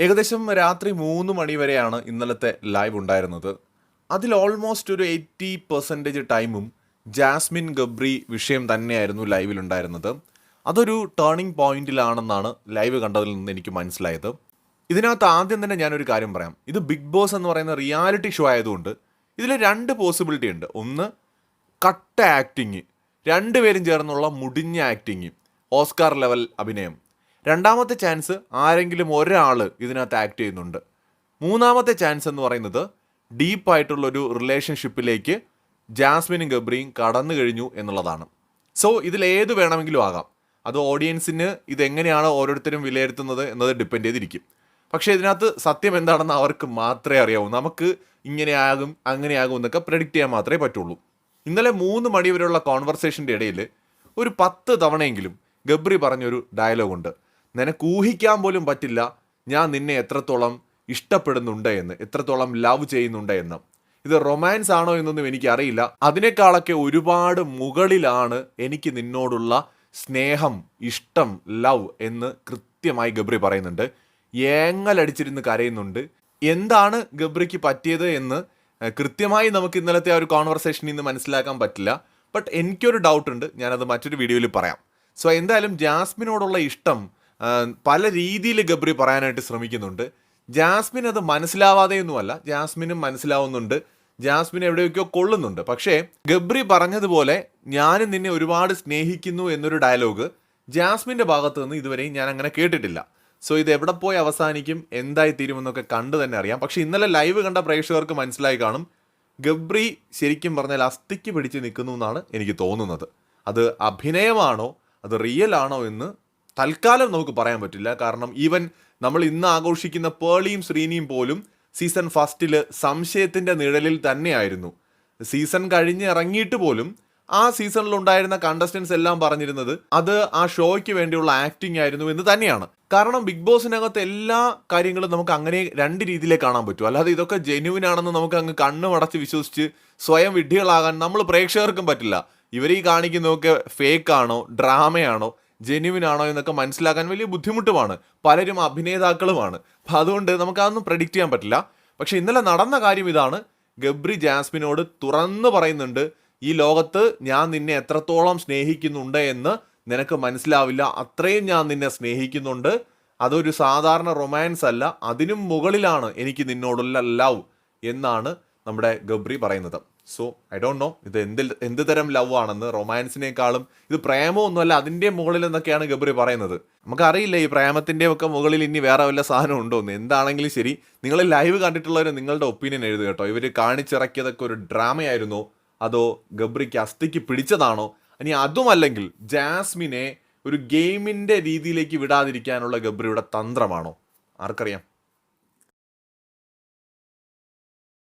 ഏകദേശം രാത്രി മൂന്ന് മണി വരെയാണ് ഇന്നലത്തെ ലൈവ് ഉണ്ടായിരുന്നത്. അതിൽ ഓൾമോസ്റ്റ് ഒരു എയ്റ്റി പെർസെന്റേജ് ടൈമും ജാസ്മിൻ ഗബ്രി വിഷയം തന്നെയായിരുന്നു ലൈവിൽ ഉണ്ടായിരുന്നത്. അതൊരു ടേണിംഗ് പോയിന്റിലാണെന്നാണ് ലൈവ് കണ്ടതിൽ നിന്ന് എനിക്ക് മനസ്സിലായത്. ഇതിനകത്ത് ആദ്യം തന്നെ ഞാനൊരു കാര്യം പറയാം. ഇത് ബിഗ് ബോസ് എന്ന് പറയുന്ന റിയാലിറ്റി ഷോ ആയതുകൊണ്ട് ഇതിൽ രണ്ട് പോസിബിലിറ്റി ഉണ്ട്. ഒന്ന് കട്ട ആക്ടിങ് രണ്ടുപേരും ചേർന്നുള്ള മുടിഞ്ഞ ആക്ടിങ് ഓസ്കാർ ലെവൽ അഭിനയം. രണ്ടാമത്തെ ചാൻസ് ആരെങ്കിലും ഒരാൾ ഇതിനകത്ത് ആക്ട് ചെയ്യുന്നുണ്ട്. മൂന്നാമത്തെ ചാൻസ് എന്ന് പറയുന്നത് ഡീപ്പായിട്ടുള്ളൊരു റിലേഷൻഷിപ്പിലേക്ക് ജാസ്മിനും ഗബ്രിയും കടന്നു കഴിഞ്ഞു എന്നുള്ളതാണ്. സോ ഇതിൽ ഏത് വേണമെങ്കിലും ആകാം. അത് ഓഡിയൻസിന് ഇതെങ്ങനെയാണ് ഓരോരുത്തരും വിലയിരുത്തുന്നത് എന്നത് ഡിപ്പെൻഡ് ചെയ്തിരിക്കും. പക്ഷേ ഇതിനകത്ത് സത്യം എന്താണെന്ന് അവർക്ക് മാത്രമേ അറിയാവൂ. നമുക്ക് ഇങ്ങനെയാകും അങ്ങനെയാകും എന്നൊക്കെ പ്രഡിക്റ്റ് ചെയ്യാൻ മാത്രമേ പറ്റുള്ളൂ. ഇന്നലെ മൂന്ന് മണി വരെയുള്ള കോൺവെർസേഷന്റെ ഇടയിൽ ഒരു പത്ത് തവണയെങ്കിലും ഗബ്രി പറഞ്ഞൊരു ഡയലോഗുണ്ട് നിനക്ക് ഊഹിക്കാൻ പോലും പറ്റില്ല ഞാൻ നിന്നെ എത്രത്തോളം ഇഷ്ടപ്പെടുന്നുണ്ട് എന്ന് എത്രത്തോളം ലവ് ചെയ്യുന്നുണ്ട് എന്ന്. ഇത് റൊമാൻസ് ആണോ എന്നൊന്നും എനിക്കറിയില്ല. അതിനേക്കാളൊക്കെ ഒരുപാട് മുകളിലാണ് എനിക്ക് നിന്നോടുള്ള സ്നേഹം ഇഷ്ടം ലവ് എന്ന് കൃത്യമായി ഗബ്രി പറയുന്നുണ്ട്. ഏങ്ങലടിച്ചിരുന്ന് കരയുന്നുണ്ട്. എന്താണ് ഗബ്രിക്ക് പറ്റിയത് എന്ന് കൃത്യമായി നമുക്ക് ഇന്നലത്തെ ആ ഒരു കോൺവെർസേഷനിൽ നിന്ന് മനസ്സിലാക്കാൻ പറ്റില്ല. ബട്ട് എനിക്കൊരു ഡൗട്ട് ഉണ്ട്. ഞാനത് മറ്റൊരു വീഡിയോയിൽ പറയാം. സോ എന്തായാലും ജാസ്മിനോടുള്ള ഇഷ്ടം പല രീതിയിൽ ഗബ്രി പറയാനായിട്ട് ശ്രമിക്കുന്നുണ്ട്. ജാസ്മിൻ അത് മനസ്സിലാവാതെയൊന്നുമല്ല. ജാസ്മിനും മനസ്സിലാവുന്നുണ്ട്. ജാസ്മിൻ എവിടെയൊക്കെയോ കൊള്ളുന്നുണ്ട്. പക്ഷേ ഗബ്രി പറഞ്ഞതുപോലെ ഞാനും നിന്നെ ഒരുപാട് സ്നേഹിക്കുന്നു എന്നൊരു ഡയലോഗ് ജാസ്മിന്റെ ഭാഗത്തു നിന്ന് ഇതുവരെയും ഞാൻ അങ്ങനെ കേട്ടിട്ടില്ല. സോ ഇത് എവിടെ പോയി അവസാനിക്കും എന്തായി തീരുമെന്നൊക്കെ കണ്ടു തന്നെ അറിയാം. പക്ഷേ ഇന്നലെ ലൈവ് കണ്ട പ്രേക്ഷകർക്ക് മനസ്സിലായി കാണും ഗബ്രി ശരിക്കും പറഞ്ഞാൽ അസ്ഥിക്ക് പിടിച്ച് നിൽക്കുന്നു എന്നാണ് എനിക്ക് തോന്നുന്നത്. അത് അഭിനയമാണോ? അത് റിയൽ ആണോ എന്ന് തൽക്കാലം നമുക്ക് പറയാൻ പറ്റില്ല. കാരണം ഈവൻ നമ്മൾ ഇന്ന് ആഘോഷിക്കുന്ന പേളിയും ശ്രീനിയും പോലും സീസൺ ഫസ്റ്റിൽ സംശയത്തിന്റെ നിഴലിൽ തന്നെയായിരുന്നു. സീസൺ കഴിഞ്ഞ് ഇറങ്ങിയിട്ട് പോലും ആ സീസണിൽ ഉണ്ടായിരുന്ന കണ്ടസ്റ്റൻസ് എല്ലാം പറഞ്ഞിരുന്നത് അത് ആ ഷോയ്ക്ക് വേണ്ടിയുള്ള ആക്ടിംഗ് ആയിരുന്നു എന്ന് തന്നെയാണ്. കാരണം ബിഗ് ബോസിനകത്ത് എല്ലാ കാര്യങ്ങളും നമുക്ക് അങ്ങനെ രണ്ട് രീതിയിലേ കാണാൻ പറ്റും. അല്ലാതെ ഇതൊക്കെ ജെന്യൂൻ ആണെന്ന് നമുക്ക് അങ്ങ് കണ്ണും മടച്ച് വിശ്വസിച്ച് സ്വയം വിഡ്ഢികളാകാൻ നമ്മൾ പ്രേക്ഷകർക്കും പറ്റില്ല. ഇവർ ഈ കാണിക്കുന്നതൊക്കെ ഫേക്ക് ആണോ ഡ്രാമയാണോ ജെന്യുവിൻ ആണോ എന്നൊക്കെ മനസ്സിലാക്കാൻ വലിയ ബുദ്ധിമുട്ടുമാണ്. പലരും അഭിനേതാക്കളുമാണ്. അപ്പം അതുകൊണ്ട് നമുക്കതൊന്നും പ്രഡിക്റ്റ് ചെയ്യാൻ പറ്റില്ല. പക്ഷെ ഇന്നലെ നടന്ന കാര്യം ഇതാണ്. ഗബ്രി ജാസ്മിനോട് തുറന്നു പറയുന്നുണ്ട് ഈ ലോകത്ത് ഞാൻ നിന്നെ എത്രത്തോളം സ്നേഹിക്കുന്നുണ്ട് എന്ന് നിനക്ക് മനസ്സിലാവില്ല. അത്രയും ഞാൻ നിന്നെ സ്നേഹിക്കുന്നുണ്ട്. അതൊരു സാധാരണ റൊമാൻസ് അല്ല. അതിനും മുകളിലാണ് എനിക്ക് നിന്നോടുള്ള ലവ് എന്നാണ് നമ്മുടെ ഗബ്രി പറയുന്നത്. സോ ഐ ഡോണ്ട് നോ ഇത് എന്ത് എന്ത് തരം ലവ് ആണെന്ന് റൊമാൻസിനേക്കാളും ഇത് പ്രേമമൊന്നുമല്ല അതിന്റെ മുകളിൽ എന്നൊക്കെയാണ് ഗബ്രി പറയുന്നത്. നമുക്കറിയില്ല ഈ പ്രേമത്തിന്റെ ഒക്കെ മുകളിൽ ഇനി വേറെ വല്ല സാധനം ഉണ്ടോ എന്ന്? എന്താണെങ്കിലും ശരി നിങ്ങൾ ലൈവ് കണ്ടിട്ടുള്ളവർ നിങ്ങളുടെ ഒപ്പീനിയൻ എഴുതുക കേട്ടോ. ഇവർ കാണിച്ചിറക്കിയതൊക്കെ ഒരു ഡ്രാമയായിരുന്നോ അതോ ഗബ്രിക്ക് അസ്ഥിക്ക് പിടിച്ചതാണോ? ഇനി അതുമല്ലെങ്കിൽ ജാസ്മിനെ ഒരു ഗെയിമിന്റെ രീതിയിലേക്ക് വിടാതിരിക്കാനുള്ള ഗബ്രിയുടെ തന്ത്രമാണോ? ആർക്കറിയാം.